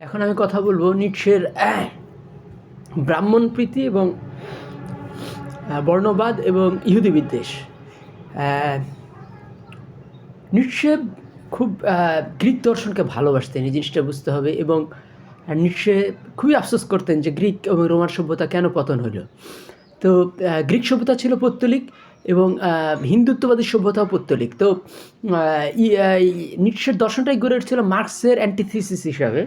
এখন আমি কথা বলব নিটসের ব্রাহ্মণ প্রীতি এবং বর্ণবাদ এবং ইহুদি বিদ্বেষ। নিটসে খুব গ্রিক দর্শনকে ভালোবাসতেন, এই জিনিসটা বুঝতে হবে এবং নিটসে খুবই আফসোস করতেন যে গ্রিক এবং রোমান সভ্যতা কেন পতন হলো। তো গ্রিক সভ্যতা ছিল পৌত্তলিক এবং হিন্দুত্ববাদী সভ্যতাও পৌত্তলিক। তো নিটসের দর্শনটাই গড়ে উঠছিল মার্কসের অ্যান্টিথিসিস হিসাবে।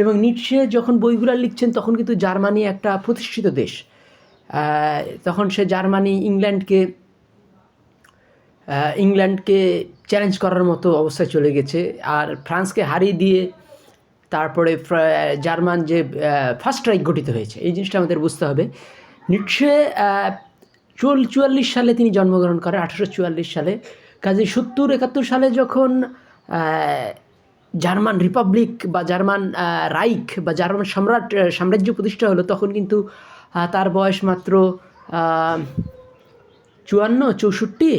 এবং নিটসে যখন বইগুলো লিখছেন, তখন কিন্তু জার্মানি একটা প্রতিষ্ঠিত দেশ। তখন সে জার্মানি ইংল্যান্ডকে ইংল্যান্ডকে চ্যালেঞ্জ করার মতো অবস্থায় চলে গেছে। আর ফ্রান্সকে হারিয়ে দিয়ে তারপরে জার্মান যে ফার্স্ট স্ট্রাইক গঠিত হয়েছে, এই জিনিসটা আমাদের বুঝতে হবে। নিটসে চুয়াল, চুয়াল্লিশ সালে তিনি জন্মগ্রহণ করেন, আঠারোশো চুয়াল্লিশ সালে। কাজে সত্তর, একাত্তর সালে যখন জার্মান রিপাবলিক বা জার্মান রাইক বা জার্মান সম্রাট সাম্রাজ্য প্রতিষ্ঠা হলো তখন কিন্তু তার বয়স মাত্র চুয়ান্ন, চৌষট্টি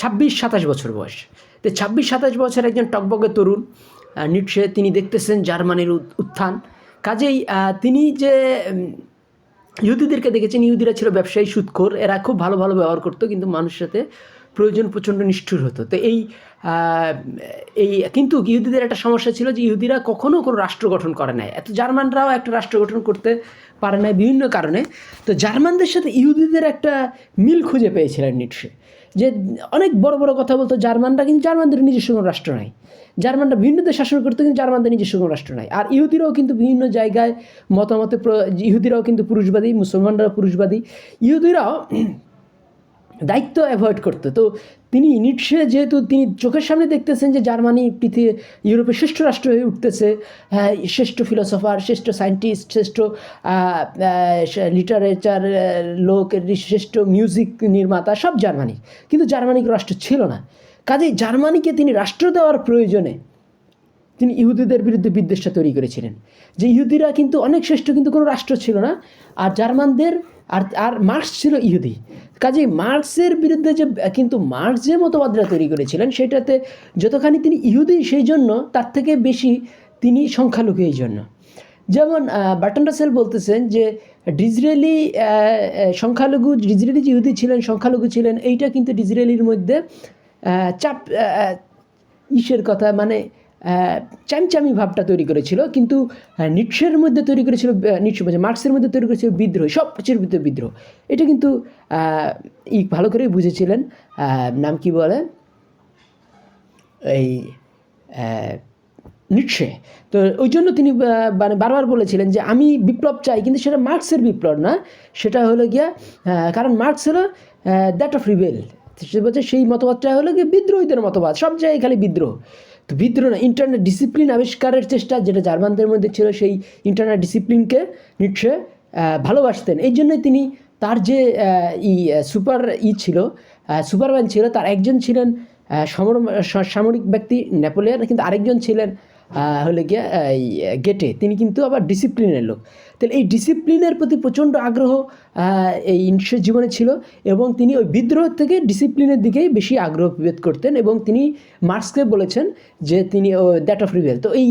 ছাব্বিশ, সাতাশ বছর বয়স। তো ছাব্বিশ, সাতাশ বছর একজন টকবগে তরুণ নিটসে তিনি দেখতেছেন জার্মানির উত্থান। কাজেই তিনি যে ইহুদিদেরকে দেখেছেন, ইহুদিরা ছিল ব্যবসায়ী সুদখোর এরা খুব ভালো ভালো ব্যবহার করতো, কিন্তু মানুষের সাথে প্রয়োজন প্রচণ্ড নিষ্ঠুর হতো। তো এই এই, কিন্তু ইহুদিদের একটা সমস্যা ছিল যে ইহুদিরা কখনও কোনো রাষ্ট্র গঠন করে নাই। এত জার্মানরাও একটা রাষ্ট্র গঠন করতে পারে নাই বিভিন্ন কারণে। তো জার্মানদের সাথে ইহুদিদের একটা মিল খুঁজে পেয়েছিলেন নিটসে। যে অনেক বড় বড় কথা বলতো, জার্মানরা কিন্তু জার্মানদের নিজস্ব কোনো রাষ্ট্র নাই। জার্মানরা ভিন্ন দেশ শাসন করতো, কিন্তু জার্মানদের নিজস্ব কোনো রাষ্ট্র নাই। আর ইহুদিরাও কিন্তু বিভিন্ন জায়গায় মতামতে ইহুদিরাও কিন্তু পুরুষবাদী, মুসলমানরাও পুরুষবাদী। ইহুদিরাও দায়িত্ব অ্যাভয়েড করতো। তো তিনি নিটসে যেহেতু তিনি চোখের সামনে দেখতেছেন যে জার্মানি পৃথিবী ইউরোপের শ্রেষ্ঠ রাষ্ট্র হয়ে উঠতেছে হ্যাঁ, শ্রেষ্ঠ ফিলোসফার শ্রেষ্ঠ সায়েন্টিস্ট শ্রেষ্ঠ লিটারেচার লোক শ্রেষ্ঠ মিউজিক নির্মাতা সব জার্মানি। কিন্তু জার্মানিক রাষ্ট্র ছিল না। কাজেই জার্মানিকে তিনি রাষ্ট্র দেওয়ার প্রয়োজনে তিনি ইহুদিদের বিরুদ্ধে বিদ্বেষটা তৈরি করেছিলেন। যে ইহুদিরা কিন্তু অনেক শ্রেষ্ঠ কিন্তু কোনো রাষ্ট্র ছিল না, আর জার্মানদের, আর আর মার্কস ছিল ইহুদি। কাজেই মার্কসের বিরুদ্ধে যে, কিন্তু মার্কস যে মতবাদটা তৈরি করেছিলেন, সেটাতে যতখানি তিনি ইহুদি, সেই জন্য তার থেকে বেশি তিনি সংখ্যালঘু এই জন্য। যেমন বাটন রাসেল বলতেছেন যে ডিজরেলি সংখ্যালঘু ডিজরেলি যে ইহুদি ছিলেন, সংখ্যালঘু ছিলেন, এইটা কিন্তু ডিজরেলির মধ্যে চাপ ইসের কথা মানে চামচামি ভাবটা তৈরি করেছিল, কিন্তু নিটসের মধ্যে তৈরি করেছিল নিটসে বলছে মার্কসের মধ্যে তৈরি করেছিল বিদ্রোহ সব কিছুর ভিতরে বিদ্রোহ। এটা কিন্তু ই ভালো করেই বুঝেছিলেন নাম কি বলে? এই নিটসে তো ওই জন্য তিনি মানে বারবার বলেছিলেন যে, আমি বিপ্লব চাই, কিন্তু সেটা মার্কসের বিপ্লব না। সেটা হলো গিয়া কারণ মার্কস হলো দ্যাট অফ রিবেল সে বলছে, সেই মতবাদটা হলো গিয়ে বিদ্রোহীদের মতবাদ, সব জায়গায় খালি বিদ্রোহ। বিদ্রোহ ইন্টারনেট ডিসিপ্লিন আবিষ্কারের চেষ্টা যেটা জার্মানদের মধ্যে ছিল সেই ইন্টারনেট ডিসিপ্লিনকে আহ, ভালোবাসতেন। এই জন্যই তিনি তার যে ই সুপার ই ছিল সুপারম্যান ছিল তার একজন ছিলেন সমর- সামরিক ব্যক্তি নেপোলিয়ান কিন্তু আরেকজন ছিলেন হলে গিয়ে গেটে। তিনি কিন্তু আবার ডিসিপ্লিনের লোক। তাহলে এই ডিসিপ্লিনের প্রতি প্রচণ্ড আগ্রহ এই ইনসের জীবনে ছিল এবং তিনি ওই বিদ্রোহ থেকে ডিসিপ্লিনের দিকেই বেশি আগ্রহ প্রবেদ করতেন এবং তিনি মার্কসকে বলেছেন যে তিনি দ্যাট অফ রিভেল তো এই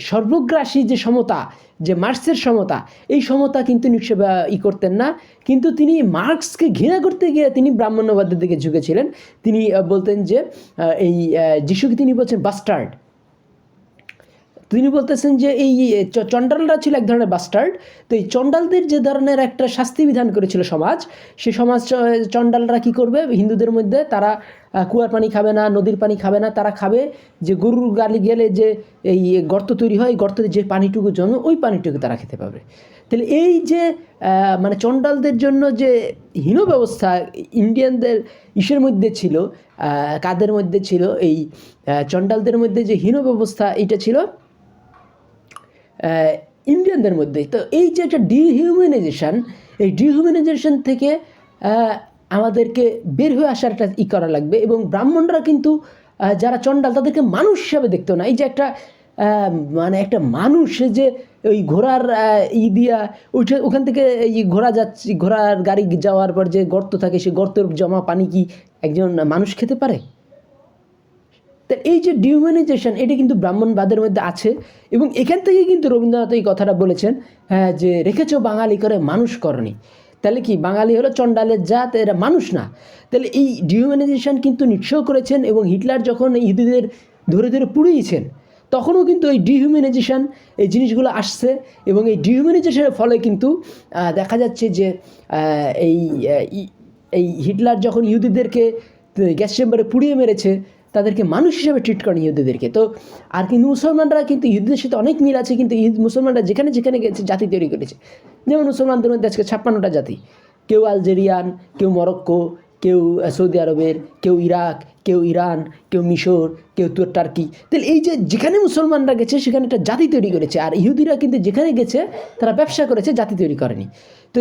সর্বগ্রাসী যে সমতা, যে মার্কসের সমতা, এই সমতা কিন্তু নিশ্চয় ই করতেন না। কিন্তু তিনি মার্কসকে ঘৃণা করতে গিয়ে তিনি ব্রাহ্মণ্যবাদের দিকে ঝুঁকেছিলেন। তিনি বলতেন যে এই যিশুকে তিনি বলছেন বাস্টার্ড তিনি বলতেছেন যে এই চণ্ডালরা ছিল এক ধরনের বাস্টার্ড তো এই চণ্ডালদের যে ধরনের একটা শাস্তি বিধান করেছিল সমাজ সে সমাজ চণ্ডালরা কি করবে? হিন্দুদের মধ্যে তারা কুয়ার পানি খাবে না, নদীর পানি খাবে না, তারা খাবে যে গরুর গালি গেলে যে এই গর্ত তৈরি হয়, এই গর্তে যে পানিটুকু জমে ওই পানিটুকু তারা খেতে পাবে। তাহলে এই যে মানে চণ্ডালদের জন্য যে হীন ব্যবস্থা ইন্ডিয়ানদের ইসের মধ্যে ছিল কাদের মধ্যে ছিল, এই চণ্ডালদের মধ্যে যে হীন ব্যবস্থা এটা ছিল ইন্ডিয়ানদের মধ্যে। তো এই যে একটা ডিহিউম্যানাইজেশন এই ডিহিউম্যানাইজেশন থেকে আমাদেরকে বের হয়ে আসার একটা ই করা লাগবে এবং ব্রাহ্মণরা কিন্তু যারা চণ্ডাল, তাদেরকে মানুষ হিসাবে দেখতো না। এই যে একটা মানে একটা মানুষ যে ওই ঘোড়ার ই দিয়া ওইটা, ওখান থেকে এই ঘোড়া যাচ্ছে, ঘোড়ার গাড়ি যাওয়ার পর যে গর্ত থাকে সেই গর্তের জমা পানি কি একজন মানুষ খেতে পারে? তা এই যে ডিউম্যানাইজেশন এটা কিন্তু ব্রাহ্মণবাদের মধ্যে আছে এবং এখান থেকে কিন্তু রবীন্দ্রনাথ এই কথাটা বলেছেন হ্যাঁ, যে রেখেছ বাঙালি করে মানুষ করনি। তাহলে কি বাঙালি হলো চণ্ডালের জাত এরা মানুষ না? তাহলে এই ডিউম্যানাইজেশন কিন্তু নিঃস্ব করেছেন এবং হিটলার যখন এই ইহুদিদের ধরে ধরে পুড়িয়েছেন তখনও কিন্তু এই ডিহিউম্যানাইজেশন এই জিনিসগুলো আসছে এবং এই ডিহিউম্যানাইজেশনের ফলে কিন্তু দেখা যাচ্ছে যে এই এই হিটলার যখন ইহুদিদেরকে গ্যাস চেম্বারে পুড়িয়ে মেরেছে তাদেরকে মানুষ হিসেবে ট্রিট করেন ইহুদিদেরকে। তো আর কিন্তু মুসলমানরা কিন্তু ইহুদিদের সাথে অনেক মিল আছে, কিন্তু মুসলমানরা যেখানে যেখানে গেছে, জাতি তৈরি করেছে। যেমন মুসলমানদের মধ্যে আজকে ছাপ্পান্নটা জাতি। কেউ আলজেরিয়ান, কেউ মরক্কো কেউ সৌদি আরবের, কেউ ইরাক, কেউ ইরান, কেউ মিশর, কেউ তুর টার্কি। তাহলে এই যে যেখানে মুসলমানরা গেছে, সেখানে একটা জাতি তৈরি করেছে। আর ইহুদিরা কিন্তু যেখানে গেছে, তারা ব্যবসা করেছে, জাতি তৈরি করেনি। তো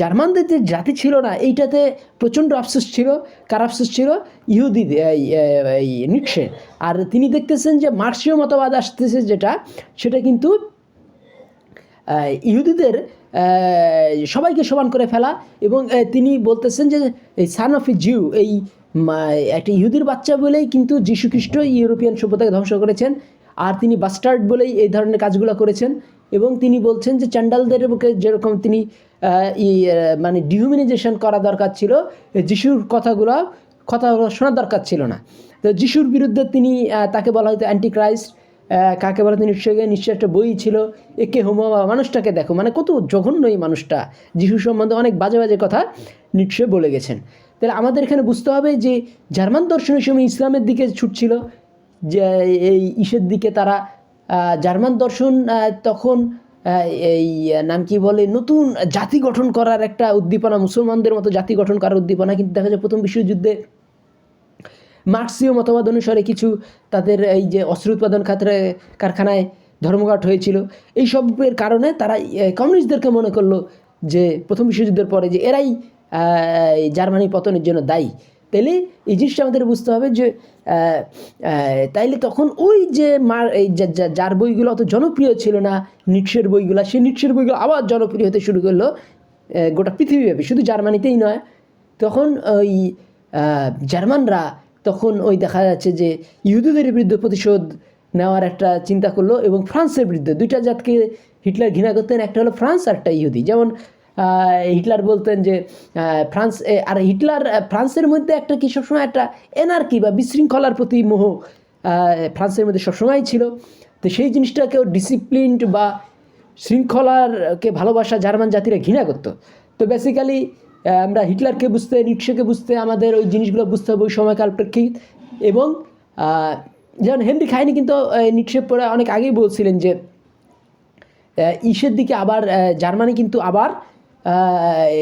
জার্মানদের যে জাতি ছিল না, এইটাতে প্রচণ্ড আফসোস ছিল। কার আফসোস ছিল? ইহুদি নিক্সে আর তিনি দেখতেছেন যে মার্ক্সীয় মতবাদ আসতেছে যেটা, সেটা কিন্তু ইহুদিদের সবাইকে সমান করে ফেলা এবং তিনি বলতেছেন যে, এই সান অফ জিউ এই একটা ইহুদির বাচ্চা বলেই কিন্তু যীশু খ্রিস্ট ইউরোপিয়ান সভ্যতাকে ধ্বংস করেছেন। আর তিনি বাস্টার্ড বলেই এই ধরনের কাজগুলো করেছেন। এবং তিনি বলছেন যে চ্যান্ডালদের বুকে যেরকম তিনি মানে ডিহিউম্যানাইজেশন করা দরকার ছিল যিশুর কথাগুলো কথাগুলো শোনার দরকার ছিল না। তো যিশুর বিরুদ্ধে তিনি তাকে বলা হয়তো অ্যান্টি ক্রাইস্ট কাকে বলে তিনি নিশ্চয়ই নিশ্চয় একটা বই ছিল? একে হোমা মানুষটাকে দেখো মানে কত জঘন্য এই মানুষটা। যিশু সম্বন্ধে অনেক বাজে বাজে কথা নিশ্চয় বলে গেছেন। তাহলে আমাদের এখানে বুঝতে হবে যে জার্মান দর্শনের সময় ইসলামের দিকে ছুটছিল, যে এই ইসের দিকে তারা জার্মান দর্শন তখন এই নাম কি বলে, নতুন জাতি গঠন করার একটা উদ্দীপনা, মুসলমানদের মতো জাতি গঠন করার উদ্দীপনা, কিন্তু দেখা যায় প্রথম বিশ্বযুদ্ধে মার্ক্সীয় মতবাদ অনুসারে কিছু তাদের এই যে অস্ত্র উৎপাদন খাতে কারখানায় ধর্মঘট হয়েছিল। এই সবের কারণে তারা কমিউনিস্টদেরকে মনে করল যে প্রথম বিশ্বযুদ্ধের পরে যে এরাই জার্মানি পতনের জন্য দায়ী। তাইলে এই জিনিসটা আমাদের বুঝতে হবে যে তাইলে তখন ওই যে মার, এই যার বইগুলো অত জনপ্রিয় ছিল না, নিটসের বইগুলো, সেই নিটসের বইগুলো আবার জনপ্রিয় হতে শুরু করল গোটা পৃথিবীব্যাপী। শুধু জার্মানিতেই নয়, তখন ওই জার্মানরা তখন ওই দেখা যাচ্ছে যে ইহুদিদের বিরুদ্ধে প্রতিশোধ নেওয়ার একটা চিন্তা করল এবং ফ্রান্সের বিরুদ্ধে। দুইটা জাতকে হিটলার ঘৃণা করতেন, একটা হলো ফ্রান্স আর একটা ইহুদি। যেমন হিটলার বলতেন যে ফ্রান্স আর হিটলার ফ্রান্সের মধ্যে একটা কি সবসময় একটা এনার্কি বা বিশৃঙ্খলার প্রতি মোহ ফ্রান্সের মধ্যে সবসময় ছিল। তো সেই জিনিসটাকেও ডিসিপ্লিনড বা শৃঙ্খলারকে ভালোবাসা জার্মান জাতিরা ঘৃণা করতো। তো বেসিক্যালি আমরা হিটলারকে বুঝতে নিটসেকে বুঝতে, আমাদের ওই জিনিসগুলো বুঝতে হবে ওই সময়কাল প্রেক্ষিত। এবং যেমন হেনরি খাইনি কিন্তু নিটসে পরে অনেক আগেই বলছিলেন যে ইসের দিকে আবার জার্মানি কিন্তু আবার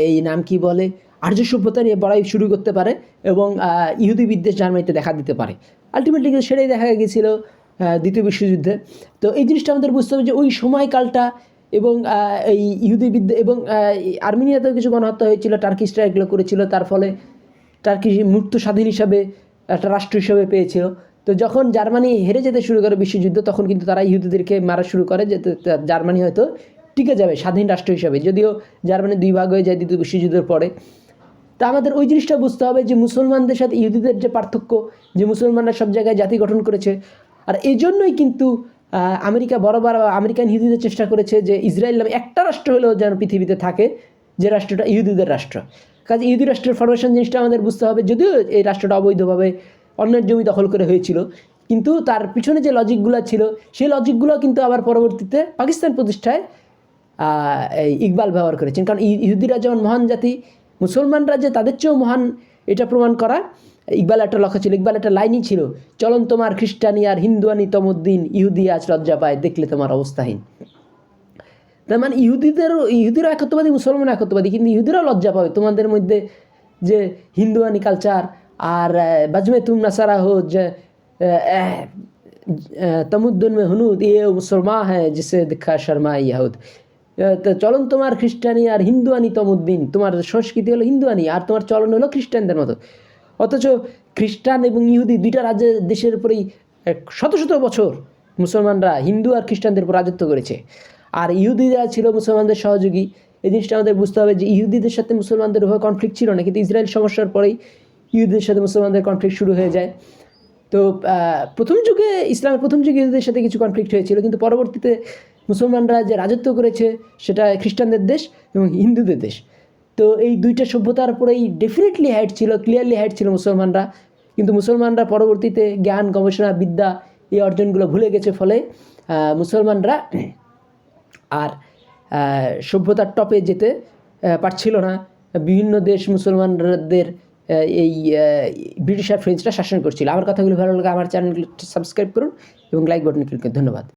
এই নাম কি বলে, আর্য সভ্যতা নিয়ে বড়াই শুরু করতে পারে এবং ইহুদি বিদ্বেষ জার্মানিতে দেখা দিতে পারে। আলটিমেটলি কিন্তু সেটাই দেখা গিয়েছিল দ্বিতীয় বিশ্বযুদ্ধে। তো এই জিনিসটা আমাদের বুঝতে হবে যে ওই সময়কালটা এবং এই ইহুদি বিদ্যে এবং আর্মেনিয়াতেও কিছু গণহত্যা হয়েছিল টার্কিস্টরা এগুলো করেছিল, তার ফলে টার্কি মুক্ত স্বাধীন হিসাবে, একটা রাষ্ট্র হিসাবে পেয়েছিল। তো যখন জার্মানি হেরে যেতে শুরু করে বিশ্বযুদ্ধ, তখন কিন্তু তারা ইহুদিদেরকে মারা শুরু করে যে তে- তে- জার্মানি হয়তো টিকে যাবে, স্বাধীন রাষ্ট্র হিসাবে। যদিও জার্মানি দুই ভাগ হয়ে যায় দ্বিতীয় বিশ্বযুদ্ধের পরে। তা আমাদের ওই জিনিসটা বুঝতে হবে যে, মুসলমানদের সাথে ইহুদিদের যে পার্থক্য, যে মুসলমানরা সব জায়গায় জাতি গঠন করেছে, আর এই জন্যই কিন্তু আমেরিকা বড়বার আমেরিকান ইহুদিদের চেষ্টা করেছে যে ইসরায়েল নামে একটা রাষ্ট্র হলেও যেন পৃথিবীতে থাকে, যে রাষ্ট্রটা ইহুদিদের রাষ্ট্র। কাজে ইহুদি রাষ্ট্রের ফরমেশন জিনিসটা আমাদের বুঝতে হবে, যদিও এই রাষ্ট্রটা অবৈধভাবে অন্যের জমি দখল করে হয়েছিল, কিন্তু তার পিছনে যে লজিকগুলো ছিল, সেই লজিকগুলো কিন্তু আবার পরবর্তীতে পাকিস্তান প্রতিষ্ঠায় এই ইকবাল ব্যবহার করেছেন। কারণ ইহুদিরা যেমন মহান জাতি, মুসলমানরা যে তাদের চেয়েও মহান এটা প্রমাণ করা ইকবাল একটা লক্ষ্য ছিল, ইকবাল একটা লাইনই ছিল, চলন তোমার খ্রিস্টানি আর হিন্দুয়ানি তমুদ্দিন, ইহুদি আজ লজ্জা পায়, দেখলে তোমার অবস্থাহীন। তার মানে ইহুদিদেরও ইহুদিরা একত্ববাদী মুসলমান একত্ববাদী, কিন্তু ইহুদিরাও লজ্জা পাবে। তোমাদের মধ্যে যে হিন্দুয়ানি কালচার আর বাজমে তুম নাসারা হো, যে তমুদ্দুন মে হুনুদ ইয়ে মুসলমা হ্যাঁ জিসে দেখা শর্মা ইয়াহুদ তো চলন তোমার খ্রিস্টানি আর হিন্দুয়ানি তমুদ্দিন, তোমার সংস্কৃতি হলো হিন্দুয়ানি, আর তোমার চলন হলো খ্রিস্টানদের মতো। অথচ খ্রিস্টান এবং ইহুদি দুইটা রাজ্যের দেশের উপরেই শত শত বছর মুসলমানরা হিন্দু আর খ্রিস্টানদের উপর রাজত্ব করেছে। আর ইহুদিরা ছিল মুসলমানদের সহযোগী। এই জিনিসটা আমাদের বুঝতে হবে যে ইহুদিদের সাথে মুসলমানদের উভয় কনফ্লিক্ট ছিল না, কিন্তু ইসরায়েল সমস্যার পরেই ইহুদিদের সাথে মুসলমানদের কনফ্লিক্ট শুরু হয়ে যায়। তো প্রথম যুগে, ইসলামের প্রথম যুগে ইহুদিদের সাথে কিছু কনফ্লিক্ট হয়েছিল, কিন্তু পরবর্তীতে মুসলমানরা যে রাজত্ব করেছে, সেটা খ্রিস্টানদের দেশ এবং হিন্দুদের দেশ। তো এই দুইটা সভ্যতার উপরেই ডেফিনেটলি হাইট ছিল ক্লিয়ারলি হাইট ছিল মুসলমানরা। কিন্তু মুসলমানরা পরবর্তীতে জ্ঞান, গবেষণা, বিদ্যা এই অর্জনগুলো ভুলে গেছে ফলে মুসলমানরা আর সভ্যতার টপে যেতে পারছিল না। বিভিন্ন দেশ মুসলমানদের এই ব্রিটিশ আর ফ্রেঞ্চরা শাসন করছিল। আমার কথাগুলো ভালো লাগে আমার চ্যানেলগুলো সাবস্ক্রাইব করুন এবং লাইক বাটন ক্লিক করুন। ধন্যবাদ।